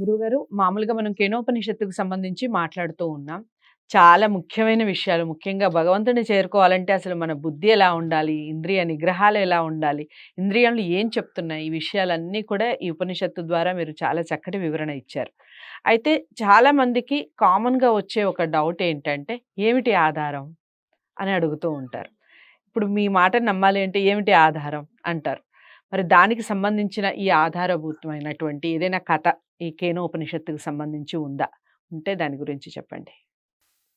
గురుగారు మామూలుగా మనం కేనోపనిషత్తుకు సంబంధించి మాట్లాడుతూ ఉన్నాం. చాలా ముఖ్యమైన విషయాలు. ముఖ్యంగా భగవంతుని చేరుకోవాలంటే అసలు మన బుద్ధి ఎలా ఉండాలి? ఇంద్రియ నిగ్రహాలు ఎలా ఉండాలి? ఇంద్రియాలు ఏం చెప్తున్నాయి? ఈ విషయాలన్నీ కూడా ఈ ఉపనిషత్తు ద్వారా మీరు చాలా చక్కటి వివరణ ఇచ్చారు. అయితే చాలా మందికి కామన్గా వచ్చే ఒక డౌట్ ఏంటంటే ఏమిటి ఆధారం? అని అడుగుతూ ఉంటారు. ఇప్పుడు మీ మాట నమ్మాలి అంటే ఏమిటి ఆధారం? అంటారు. మరి దానికి సంబంధించిన ఈ ఆధారభూతమైనటువంటి ఏదైనా కథ ఈ కేనో ఉపనిషత్తుకు సంబంధించి ఉందా? ఉంటే దాని గురించి చెప్పండి.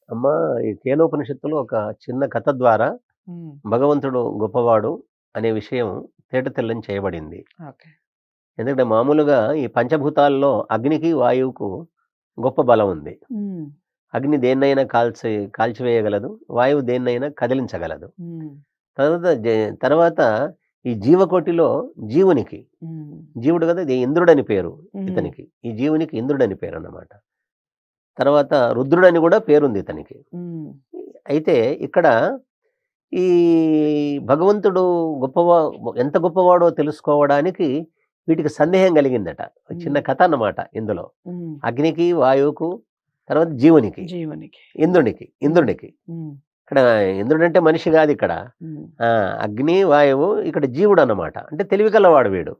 అమ్మ ఈ కేనోపనిషత్తులో ఒక చిన్న కథ ద్వారా భగవంతుడు గొప్పవాడు అనే విషయం తేట తెల్లని చేయబడింది ఎందుకంటే మామూలుగా ఈ పంచభూతాల్లో అగ్నికి వాయువుకు గొప్ప బలం ఉంది. అగ్ని దేన్నైనా కాల్చి కాల్చివేయగలదు. వాయువు దేన్నైనా కదిలించగలదు. తర్వాత తర్వాత ఈ జీవకోటిలో జీవునికి జీవుడు కదా ఇది ఇంద్రుడని పేరు ఇతనికి. ఈ జీవునికి ఇంద్రుడని పేరు అన్నమాట తర్వాత రుద్రుడని కూడా పేరుంది ఇతనికి. అయితే ఇక్కడ ఈ భగవంతుడు గొప్పవా ఎంత గొప్పవాడో తెలుసుకోవడానికి వీటికి సందేహం కలిగిందట. చిన్న. కథ అన్నమాట ఇందులో. అగ్నికి వాయువుకు తర్వాత జీవునికి. జీవునికి. ఇంద్రునికి ఇంద్రునికి. ఇక్కడ ఇంద్రుడు అంటే మనిషి కాదు ఇక్కడ. అగ్ని వాయువు ఇక్కడ జీవుడు అన్నమాట అంటే తెలివి కలవాడు వీడు.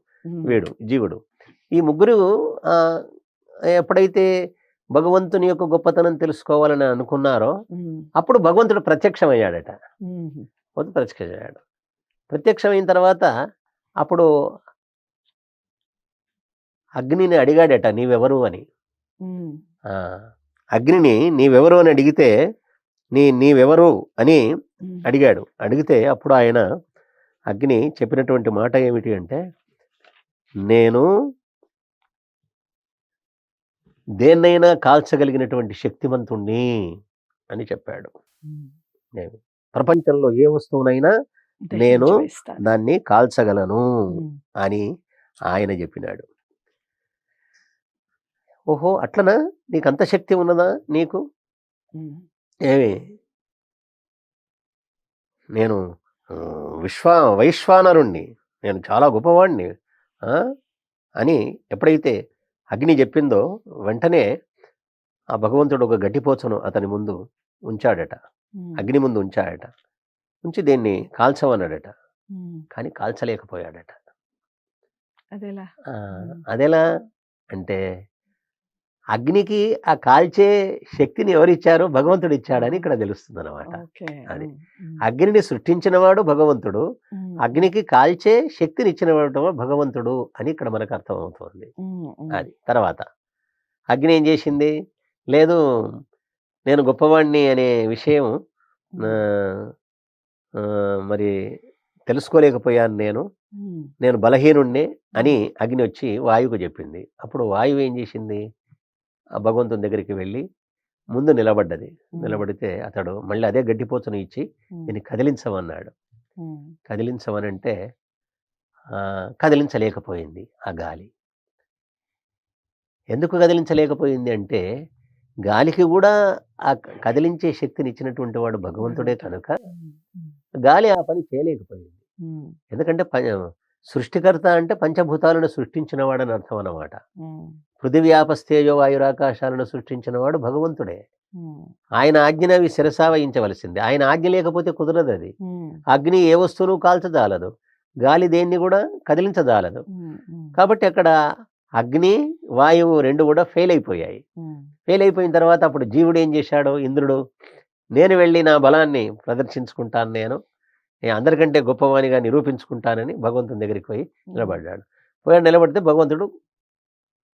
వీడు జీవుడు. ఈ ముగ్గురు ఎప్పుడైతే భగవంతుని యొక్క గొప్పతనం తెలుసుకోవాలని అనుకున్నారో అప్పుడు భగవంతుడు ప్రత్యక్షమయ్యాడట. ప్రత్యక్షమయ్యాడు. ప్రత్యక్షమైన తర్వాత అప్పుడు అగ్నిని అడిగాడట నీవెవరు? అని. అగ్నిని నీవెవరు? అని అడిగితే నీ నీవెవరు అని అడిగాడు. అడిగితే అప్పుడు ఆయన అగ్ని చెప్పినటువంటి మాట ఏమిటి అంటే నేను దేన్నైనా కాల్చగలిగినటువంటి శక్తివంతుణ్ణి అని చెప్పాడు. ఉమ్. ప్రపంచంలో ఏ వస్తువునైనా నేను. దాన్ని కాల్చగలను అని ఆయన చెప్పినాడు. ఓహో అట్లనా? నీకు అంత శక్తి ఉన్నదా నీకు? ఏమి? నేను విశ్వా వైశ్వానరుణ్ణి. నేను చాలా గొప్పవాణ్ణి? అని ఎప్పుడైతే అగ్ని చెప్పిందో వెంటనే ఆ భగవంతుడు ఒక గడ్డిపోచను అతని ముందు ఉంచాడట. అగ్ని ముందు ఉంచాడట. ఉంచి దీన్ని కాల్చమన్నాడట. కానీ కాల్చలేకపోయాడట. అదేలా. అదెలా అంటే అగ్నికి ఆ కాల్చే శక్తిని ఎవరిచ్చారో భగవంతుడు ఇచ్చాడని ఇక్కడ తెలుస్తుంది అనమాట అది. అగ్నిని సృష్టించినవాడు భగవంతుడు. అగ్నికి కాల్చే శక్తిని ఇచ్చినవాడు భగవంతుడు అని ఇక్కడ మనకు అర్థమవుతుంది. అది. తర్వాత అగ్ని ఏం చేసింది? లేదు నేను గొప్పవాణ్ణి అనే విషయం మరి తెలుసుకోలేకపోయాను నేను. నేను బలహీనుణ్ణి అని అగ్ని వచ్చి వాయువుకు చెప్పింది. అప్పుడు వాయువు ఏం చేసింది? భగవంతుని దగ్గరికి వెళ్ళి ముందు నిలబడ్డది. నిలబడితే అతడు మళ్ళీ అదే గడ్డిపోచను ఇచ్చి దీన్ని కదిలించమన్నాడు. కదిలించమనంటే ఆ, కదిలించలేకపోయింది ఆ గాలి. ఎందుకు కదిలించలేకపోయింది అంటే గాలికి కూడా ఆ కదిలించే శక్తిని ఇచ్చినటువంటి వాడు భగవంతుడే కనుక గాలి ఆ పని చేయలేకపోయింది. ఎందుకంటే ప- సృష్టికర్త అంటే పంచభూతాలను సృష్టించినవాడని అర్థం అన్నమాట. ఉమ్, పృథివ్యాపస్తేజో వాయురాకాశాలను సృష్టించినవాడు భగవంతుడే. ఆయన ఆజ్ఞని అవి శిరసావహించవలసింది ఆయన ఆజ్ఞ లేకపోతే కుదరదు అది అగ్ని ఏ వస్తువును కాల్చజాలదు. గాలి దేన్ని కూడా ఉమ్, కాబట్టి అక్కడ అగ్ని వాయువు రెండు కూడా ఫెయిల్ అయిపోయాయి. ఫెయిల్ అయిపోయిన తర్వాత అప్పుడు జీవుడు ఏం చేశాడు? ఇంద్రుడు నేను వెళ్ళి నా బలాన్ని ప్రదర్శించుకుంటాను నేను. అందరికంటే గొప్పవానిగా నిరూపించుకుంటానని భగవంతుని దగ్గరికి పోయి నిలబడ్డాడు. పోయాడు నిలబడితే భగవంతుడు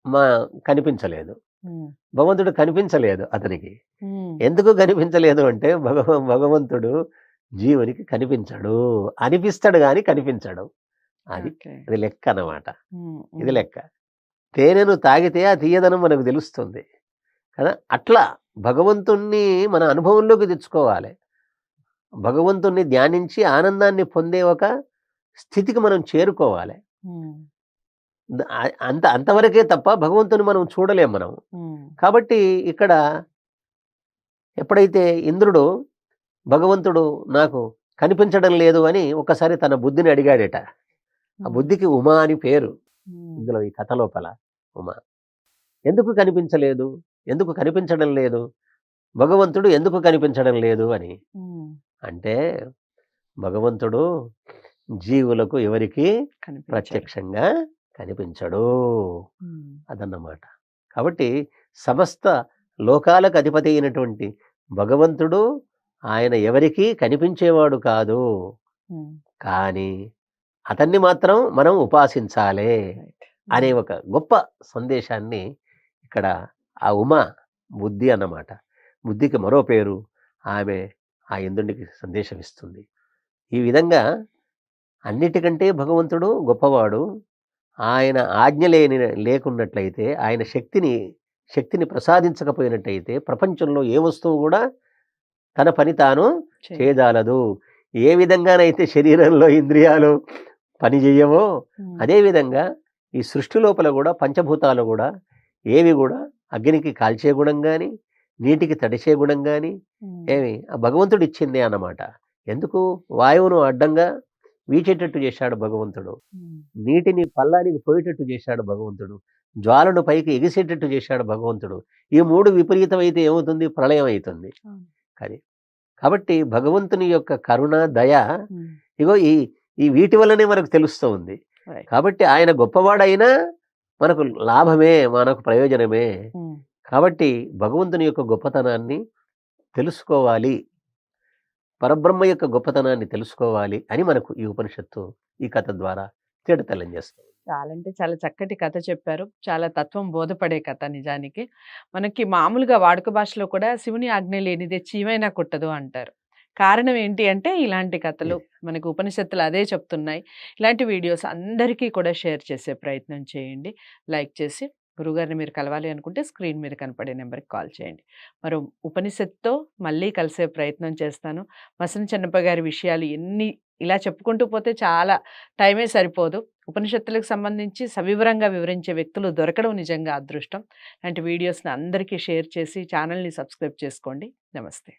మా కనిపించలేదు. భగవంతుడు కనిపించలేదు అతనికి. ఎందుకు కనిపించలేదు అంటే భగవ భగవంతుడు జీవునికి కనిపించడు. అనిపిస్తాడు కానీ కనిపించడు. అది. అది లెక్క అన్నమాట. ఇది లెక్క. తేనెను తాగితే ఆ తీయదనం మనకు తెలుస్తుంది. కదా? అట్లా భగవంతుణ్ణి మన అనుభవంలోకి తెచ్చుకోవాలి. భగవంతుణ్ణి ధ్యానించి ఆనందాన్ని పొందే ఒక స్థితికి మనం చేరుకోవాలి. అంత అంతవరకే తప్ప భగవంతుని మనం చూడలేం మనం. కాబట్టి ఇక్కడ ఎప్పుడైతే ఇంద్రుడు భగవంతుడు నాకు కనిపించడం లేదు అని ఒకసారి తన బుద్ధిని అడిగాడట. ఆ బుద్ధికి ఉమా అని పేరు. ఇందులో ఈ కథ లోపల ఉమా. ఎందుకు కనిపించలేదు? ఎందుకు కనిపించడం లేదు? భగవంతుడు ఎందుకు కనిపించడం లేదు అని. అంటే భగవంతుడు జీవులకు ఎవరికి. ప్రత్యక్షంగా కనిపించడు. అదన్నమాట. కాబట్టి సమస్త లోకాలకు అధిపతి అయినటువంటి భగవంతుడు ఆయన ఎవరికీ కనిపించేవాడు కాదు. కానీ అతన్ని మాత్రం మనం ఉపాసించాలే. అనే ఒక గొప్ప సందేశాన్ని ఇక్కడ ఆ ఉమ బుద్ధి అన్నమాట. బుద్ధికి మరో పేరు. ఆమె ఆ ఇంద్రునికి సందేశం ఇస్తుంది. ఈ విధంగా అన్నిటికంటే భగవంతుడు గొప్పవాడు. ఆయన ఆజ్ఞ లేని లేకున్నట్లయితే ఆయన శక్తిని శక్తిని ప్రసాదించకపోయినట్టయితే ప్రపంచంలో ఏ వస్తువు కూడా తన పని తాను చేయ- చేయజాలదు. ఏ విధంగానైతే శరీరంలో ఇంద్రియాలు పని చేయవో అదేవిధంగా ఈ సృష్టి లోపల కూడా పంచభూతాలు కూడా ఏవి కూడా అగ్నికి కాల్చే గుణం కానీ నీటికి తడిసే గుణం కానీ ఏమి ఆ భగవంతుడు ఇచ్చిందే అన్నమాట. ఎందుకు? వాయువును అడ్డంగా వీచేటట్టు చేశాడు భగవంతుడు. నీటిని పల్లానికి పోయేటట్టు చేశాడు భగవంతుడు. జ్వాలను పైకి ఎగిసేటట్టు చేశాడు భగవంతుడు. ఈ మూడు విపరీతమైతే ఏమవుతుంది? ప్రళయం అవుతుంది. కానీ కాబట్టి భగవంతుని యొక్క కరుణ దయ ఇగో ఈ ఈ వీటి వల్లనే మనకు తెలుస్తూ ఉంది. కాబట్టి ఆయన గొప్పవాడైనా మనకు లాభమే మనకు ప్రయోజనమే. కాబట్టి భగవంతుని యొక్క గొప్పతనాన్ని తెలుసుకోవాలి. పరబ్రహ్మ యొక్క గొప్పతనాన్ని తెలుసుకోవాలి అని మనకు ఈ ఉపనిషత్తు ఈ కథ ద్వారా తేటతెల్లం చేస్తుంది. చాలా అంటే చాలా చక్కటి కథ చెప్పారు. చాలా తత్వం బోధపడే కథ నిజానికి. మనకి మామూలుగా వాడుక భాషలో కూడా శివుని ఆజ్ఞ లేనిదే చీమైనా కుట్టదు అంటారు. కారణం ఏంటి అంటే ఇలాంటి కథలు మనకు ఉపనిషత్తులు అదే చెప్తున్నాయి. ఇలాంటి వీడియోస్ అందరికీ కూడా షేర్ చేసే ప్రయత్నం చేయండి. లైక్ చేసి గురుగారిని మీరు కలవాలి అనుకుంటే స్క్రీన్ మీద కనపడే నెంబర్కి కాల్ చేయండి. మరో ఉపనిషత్తుతో మళ్ళీ కలిసే ప్రయత్నం చేస్తాను. మసన చెన్నప్ప గారి విషయాలు ఎన్ని ఇలా చెప్పుకుంటూ పోతే చాలా టైమే సరిపోదు. ఉపనిషత్తులకు సంబంధించి సవివరంగా వివరించే వ్యక్తులు దొరకడం నిజంగా అదృష్టం. లాంటి వీడియోస్ని అందరికీ షేర్ చేసి ఛానల్ని సబ్స్క్రైబ్ చేసుకోండి. నమస్తే.